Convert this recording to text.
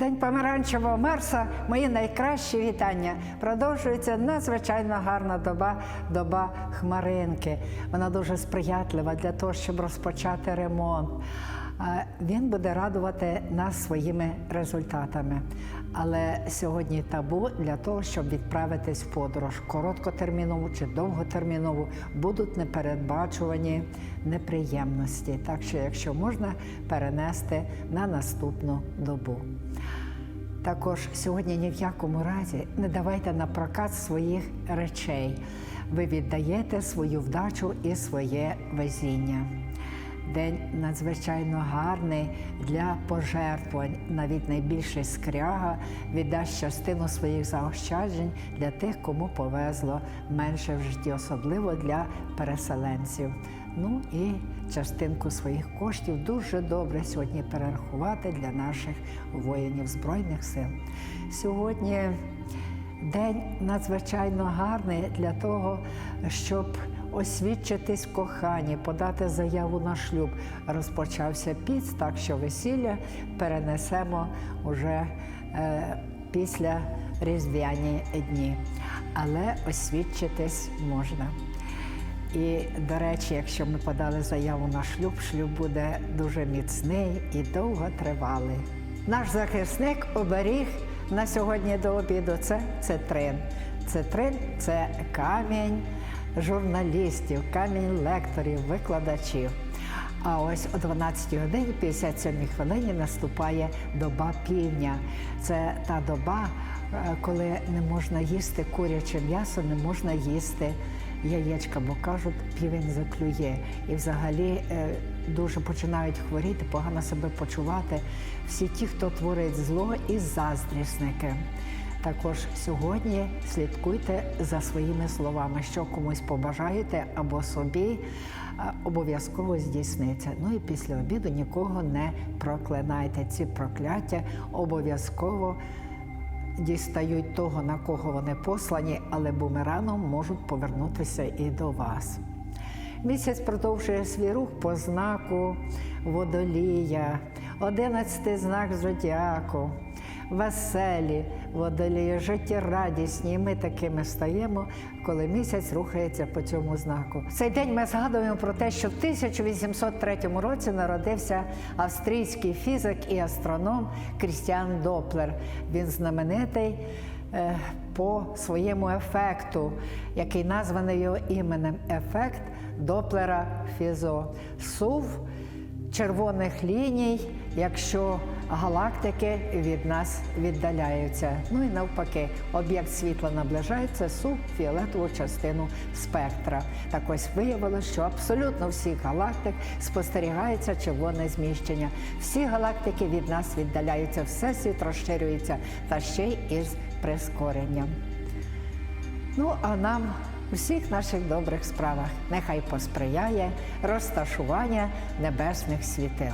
День помаранчевого Марса, мої найкращі вітання. Продовжується надзвичайно гарна доба, доба хмаринки. Вона дуже сприятлива для того, щоб розпочати ремонт. Він буде радувати нас своїми результатами. Але сьогодні табу для того, щоб відправитись в подорож короткотермінову чи довготермінову, будуть непередбачувані неприємності. Так що, якщо можна, перенести на наступну добу. Також сьогодні ні в якому разі не давайте на прокат своїх речей. Ви віддаєте свою вдачу і своє везіння. День надзвичайно гарний для пожертвувань. Навіть найбільший скряга віддасть частину своїх заощаджень для тих, кому повезло менше в житті, особливо для переселенців. Ну і частинку своїх коштів дуже добре сьогодні перерахувати для наших воїнів Збройних сил. Сьогодні день надзвичайно гарний для того, щоб освідчитись в коханні, подати заяву на шлюб. Розпочався піц, так що весілля перенесемо уже е, після різдвяні дні. Але освідчитись можна. І, до речі, якщо ми подали заяву на шлюб, шлюб буде дуже міцний і довготривалий. Наш захисник оберіг на сьогодні до обіду це цитрин. Цитрин це камінь журналістів, камінь лекторів, викладачів. А ось о 12 годині 57 хвилині наступає доба півдня. Це та доба, е, коли не можна їсти куряче м'ясо, не можна їсти яєчка, бо кажуть, півень заклює. І взагалі е, дуже починають хворіти, погано себе почувати. Всі ті, хто творить зло, і заздрісники. Також сьогодні слідкуйте за своїми словами, що комусь побажаєте або собі, обов'язково здійсниться. Ну і після обіду нікого не проклинайте. Ці прокляття обов'язково дістають того, на кого вони послані, але бумераном можуть повернутися і до вас. Місяць продовжує свій рух по знаку водолія, одинадцятий знак зодіаку, веселі водолії, життєрадісні. І ми такими стаємо, коли місяць рухається по цьому знаку. В цей день ми згадуємо про те, що в 1803 році народився австрійський фізик і астроном Крістіан Доплер. Він знаменитий е, по своєму ефекту, який названий його іменем ефект Доплера Фізо. Сув червоних ліній, якщо галактики від нас віддаляються. Ну і навпаки, об'єкт світла наближається сув фіолетову частину спектра. Так ось виявилося, що абсолютно всіх галактик спостерігається червоне зміщення. Всі галактики від нас віддаляються, всесвіт розширюється та ще й із прискоренням. Ну, а нам всіх наших добрих справах нехай посприяє розташування небесних світил.